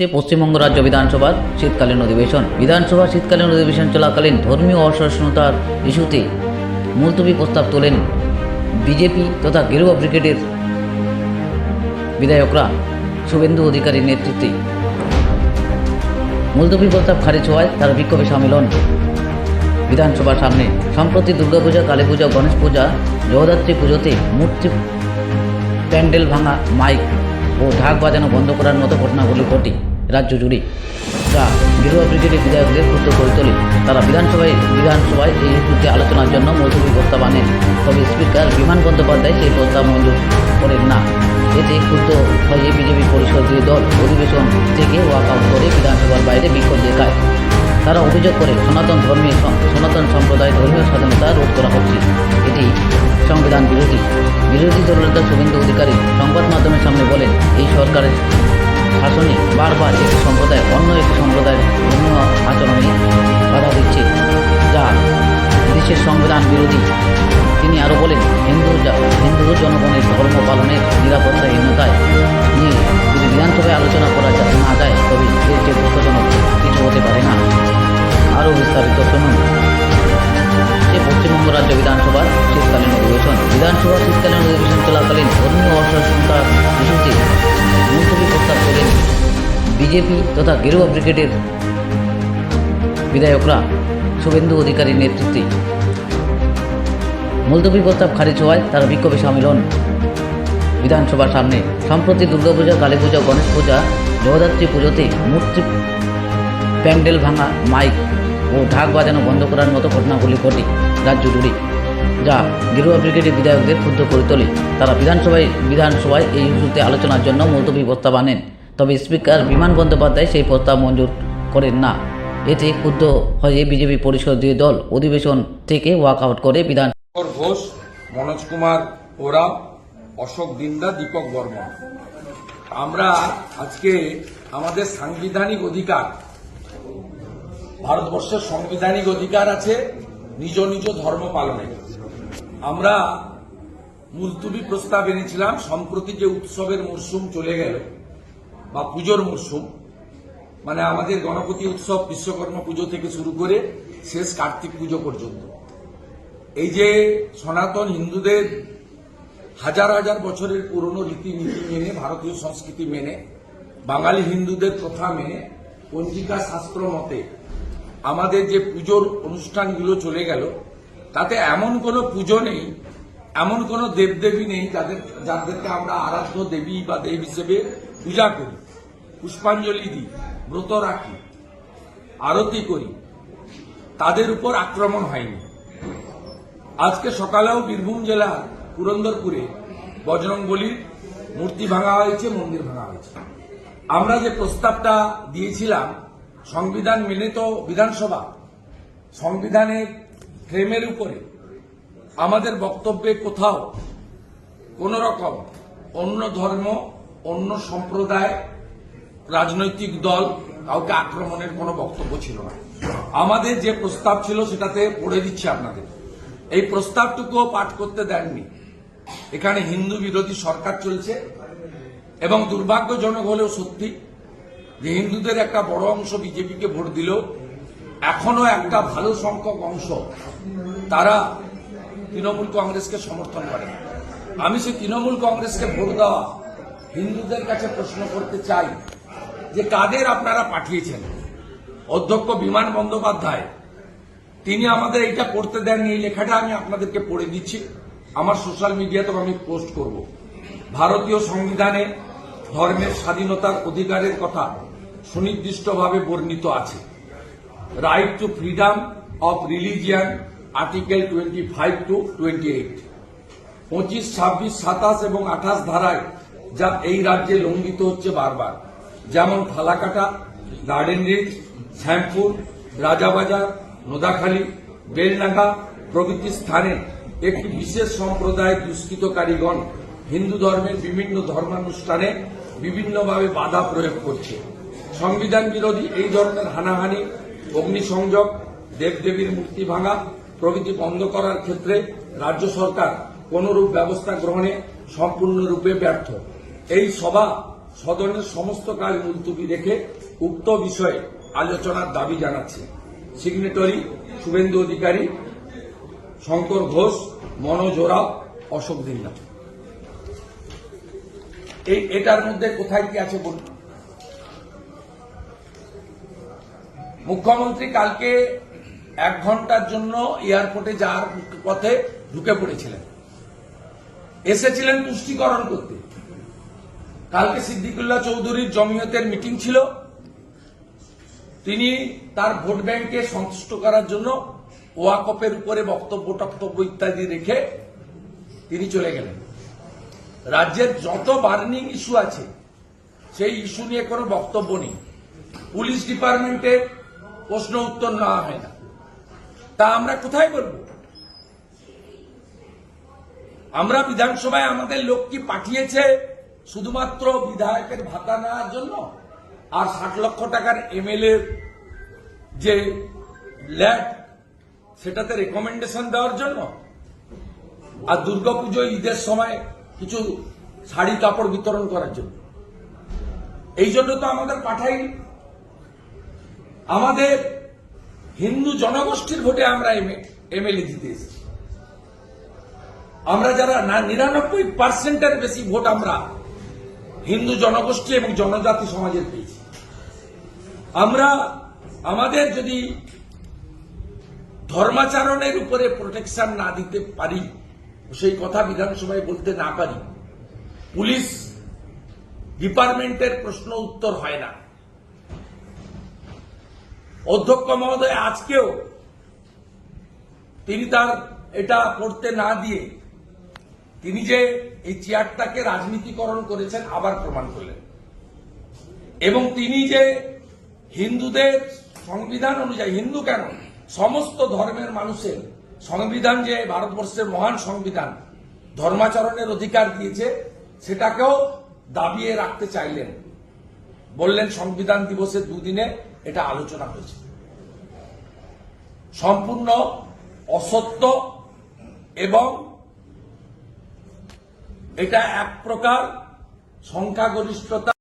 হচ্ছে পশ্চিমবঙ্গ রাজ্য বিধানসভার শীতকালীন অধিবেশন। বিধানসভা শীতকালীন অধিবেশন চলাকালীন ধর্মীয় অসহিষ্ণুতার ইস্যুতে মুলতবি প্রস্তাব তোলেন বিজেপি তথা গেরুয়া ব্রিগেডের বিধায়করা শুভেন্দু অধিকারীর নেতৃত্বে। মুলতবি প্রস্তাব খারিজ হওয়ায় তারা বিক্ষোভে সামিল হন বিধানসভার সামনে। সম্প্রতি দুর্গাপূজা কালী পূজা গণেশ পূজা, জগদ্ধাত্রী পুজোতে মূর্তি প্যান্ডেল ভাঙা, মাইক ও ঢাক বাজানো বন্ধ করার মতো ঘটনাগুলি ঘটে। রাজ্য জুড়ে। যা গৃহ ব্রিগেডের বিধায়কদের ক্ষুদ্র করে তোলে। তারা বিধানসভায় বিধানসভায় এই ইস্যুতে আলোচনার জন্য মৌসুমী প্রস্তাব আনেন তবে স্পিকার বিমান বন্দ্যোপাধ্যায় সেই প্রস্তাব মঞ্জুর করেন না। এতে ক্ষুব্ধ হয়ে বিজেপি পরিষদীয় দল অধিবেশন থেকে ওয়াক আউট করে বিধানসভার বাইরে বিক্ষোভ দেখায়। তারা অভিযোগ করে সনাতন ধর্মীয় সনাতন সম্প্রদায় ধর্মীয় স্বাধীনতা রোধ করা হচ্ছে। এটি সংবিধান বিরোধী। বিরোধী দলনেতা শুভেন্দু অধিকারী সংবাদ মাধ্যমের সামনে বলেন, এই সরকারের শাসনে বারবার একটি সম্প্রদায়, অন্য একটি সম্প্রদায়ের ধর্মীয় আচরণে বাধা দিচ্ছে। যা দেশের সংবিধান বিরোধী। তিনি আরও বলেন, হিন্দু হিন্দু জনগণের ধর্ম পালনের নিরাপত্তাহীনতায় নিয়ে যদি বিধানসভায় আলোচনা করা না যায়, তবে এর যে দুঃখজনক কিছু হতে পারে না। আরও বিস্তারিত শুনুন। যে পশ্চিমবঙ্গ রাজ্য বিধানসভার শীতকালীন অধিবেশন। বিধানসভা শীতকালীন অধিবেশন চলাকালীন ধর্মীয় অসহিষ্ণুতা ইস্যুতে বিজেপি তথা গেরুয়া ব্রিগেডের বিধায়করা শুভেন্দু অধিকারীর নেতৃত্বে মুলতবি প্রস্তাব খারিজ হওয়ায় তারা বিক্ষোভে সামিল হন। বিধানসভার সামনে সম্প্রতি দুর্গাপূজা কালী পূজা গণেশ পূজা, জগদ্ধাত্রী পুজোতে মূর্তি প্যান্ডেল ভাঙা, মাইক ও ঢাক বাজানো বন্ধ করার মতো ঘটনাগুলি ঘটে রাজ্য জুড়ে, যা গেরুয়া ব্রিগেডের বিধায়কদের ক্ষুব্ধ করে তোলে। তারা বিধানসভায় বিধানসভায় এই ইস্যুতে আলোচনার জন্য মুলতবি প্রস্তাব আনেন। তবে স্পিকার বিমান বন্দ্যোপাধ্যায় সেই প্রস্তাব মঞ্জুর করেন না। এতে ক্ষুব্ধ হয়ে বিজেপি পরিষদীয় দল অধিবেশন থেকে ওয়াক আউট করে বিধান ঘোষ, মনোজ কুমার ওরাম অশোক দিন্দা দীপক বর্মন। আমরা আজকে আমাদের সাংবিধানিক অধিকার, ভারতবর্ষের সাংবিধানিক অধিকার আছে নিজ নিজ ধর্ম পালনের আমরা মুলতুবি প্রস্তাব এনেছিলাম, সম্প্রতি যে উৎসবের মরশুম চলে গেল বা পুজোর মরশুম মানে আমাদের গণপতি উৎসব, বিশ্বকর্মা পুজো থেকে শুরু করে শেষ কার্তিক পুজো পর্যন্ত। এই যে সনাতন হিন্দুদের হাজার হাজার বছরের পুরনো রীতিনীতি মেনে, ভারতীয় সংস্কৃতি মেনে, বাঙালি হিন্দুদের প্রথা মেনে, পঞ্জিকা শাস্ত্র মতে আমাদের যে পুজোর অনুষ্ঠানগুলো চলে গেল, তাতে এমন কোনো পুজো নেই এমন কোনো দেবদেবী নেই যাদের, যাদেরকে আমরা আরাধ্য দেবী বা দেব হিসেবে পূজা করি। পুষ্পাঞ্জলি দিই, ব্রত রাখি, আরতি করি। তাদের উপর আক্রমণ হয়নি। আজকে সকালেও বীরভূম জেলার পুরন্দরপুরে বজরংবলির মূর্তি ভাঙা হয়েছে, মন্দির ভাঙা হয়েছে। আমরা যে প্রস্তাবটা দিয়েছিলাম, সংবিধান মেনে তো বিধানসভা, সংবিধানের ফ্রেমের উপরে আমাদের বক্তব্যে কোথাও কোন রকম অন্য ধর্ম, অন্য সম্প্রদায়, রাজনৈতিক দল কাউকে আক্রমণের কোনো বক্তব্য ছিল না। আমাদের যে প্রস্তাব ছিল সেটাতে পড়ে দিচ্ছে আপনাদের। এই প্রস্তাবটুকুও পাঠ করতে দেননি। এখানে হিন্দু বিরোধী সরকার চলছে এবং দুর্ভাগ্যজনক হলেও সত্যি যে হিন্দুদের একটা বড় অংশ বিজেপিকে ভোট দিল এখনও একটা ভালো সংখ্যক অংশ তারা তৃণমূল কংগ্রেসকে সমর্থন করে। আমি সেই তৃণমূল কংগ্রেসকে ভোট দেওয়া হিন্দুদের কাছে প্রশ্ন করতে চাই যে কাদের আপনারা পাঠিয়েছেন? অধ্যক্ষ বিমান বন্দ্যোপাধ্যায়, তিনি আমাদের এইটা করতে দেননি, এই লেখাটা আমি আপনাদেরকে পড়ে দিচ্ছি। আমার সোশ্যাল মিডিয়াতেও আমি পোস্ট করব। ভারতীয় সংবিধানে ধর্মের স্বাধীনতার অধিকারের কথা সুনির্দিষ্টভাবে বর্ণিত আছে। Right to freedom of religion article twenty five to twenty eight পঁচিশ, ছাব্বিশ, সাতাশ এবং আঠাশ ধারায় যা এই রাজ্যে লঙ্ঘিত হচ্ছে বারবার। যেমন ফালাকাটা, গার্ডেন রিচ শ্যামপুর, রাজাবাজার, নোদাখালী বেলনাগা প্রভৃতি স্থানে একটি বিশেষ সম্প্রদায়ের দুষ্কৃতকারীগণ হিন্দু ধর্মের বিভিন্ন ধর্মানুষ্ঠানে বিভিন্নভাবে বাধা প্রয়োগ করছে। সংবিধান বিরোধী এই ধরনের হানাহানি, অগ্নিসংযোগ, দেবদেবীর মূর্তি ভাঙা প্রভৃতি বন্ধ করার ক্ষেত্রে রাজ্য সরকার কোনরূপ ব্যবস্থা গ্রহণে সম্পূর্ণরূপে ব্যর্থ। এই সভা সদনের সমস্ত কাজ মুলতুবি রেখে উক্ত বিষয়ে আলোচনার দাবি জানাচ্ছে। সিগনেটরি শুভেন্দু অধিকারী, শঙ্কর ঘোষ, মনোজ ওরাও, অশোক দিল্লা। এই এটার মধ্যে কোথায় কি আছে বলুন? মুখ্যমন্ত্রী কালকে এক ঘণ্টার জন্য এয়ারপোর্টে যাওয়ার পথে ঢুকে পড়েছিলেন। এসেছিলেন তুষ্টিকরণ করতে। কালকে সিদ্দিকুল্লাহ চৌধুরীর জমিয়তের মিটিং ছিল। তিনি তার ভোট ব্যাংকে সন্তুষ্ট করার জন্য ওয়াকপের উপরে বক্তব্য, টক্তব্য ইত্যাদি রেখে তিনি চলে গেলেন। রাজ্যের যত বার্নিং ইস্যু আছে, সেই ইস্যু নিয়ে কোনো বক্তব্য নেই। পুলিশ ডিপার্টমেন্টের প্রশ্ন উত্তর নেওয়া হয় না। তা আমরা কোথায় বলব? আমরা বিধানসভায় আমাদের লোক কি পাঠিয়েছে শুধুমাত্র বিধায়কের ভাতা নেওয়ার জন্য? আর ষাট লক্ষ টাকার এমএলএ যে ল্যাব, সেটাতে রেকমেন্ডেশন দেওয়ার জন্য? আর দুর্গাপুজো ঈদের সময় কিছু শাড়ি কাপড় বিতরণ করার জন্য? এই জন্য তো আমাদের পাঠাই আমাদের হিন্দু জনগোষ্ঠীর ভোটে আমরা এমএলএ জিতে এসেছি। আমরা যারা না, নিরানব্বই পার্সেন্টের বেশি ভোট আমরা হিন্দু জনগোষ্ঠী এবং জনজাতি সমাজের পেয়েছি। আমরা, আমাদের যদি ধর্মাচরণের উপরে প্রোটেকশন না দিতে পারি, সেই কথা বিধানসভায় বলতে না পারি, পুলিশ ডিপার্টমেন্টের প্রশ্ন উত্তর হয় না। অধ্যক্ষ মহোদয় আজকেও তিনি তার এটা করতে না দিয়ে তিনি যে এই চেয়ারটাকে রাজনীতিকরণ করেছেন আবার প্রমাণ করলেন। এবং তিনি যে হিন্দুদের সংবিধান অনুযায়ী, হিন্দু কেন? সমস্ত ধর্মের মানুষের সংবিধান যে ভারতবর্ষের মহান সংবিধান, ধর্মাচরণের অধিকার দিয়েছে, সেটাকেও দাবিয়ে রাখতে চাইলেন। বললেন সংবিধান দিবসের দুদিনে এটা আলোচনা হয়েছে। সম্পূর্ণ অসত্য এবং এটা এক প্রকার সংখ্যাগরিষ্ঠতা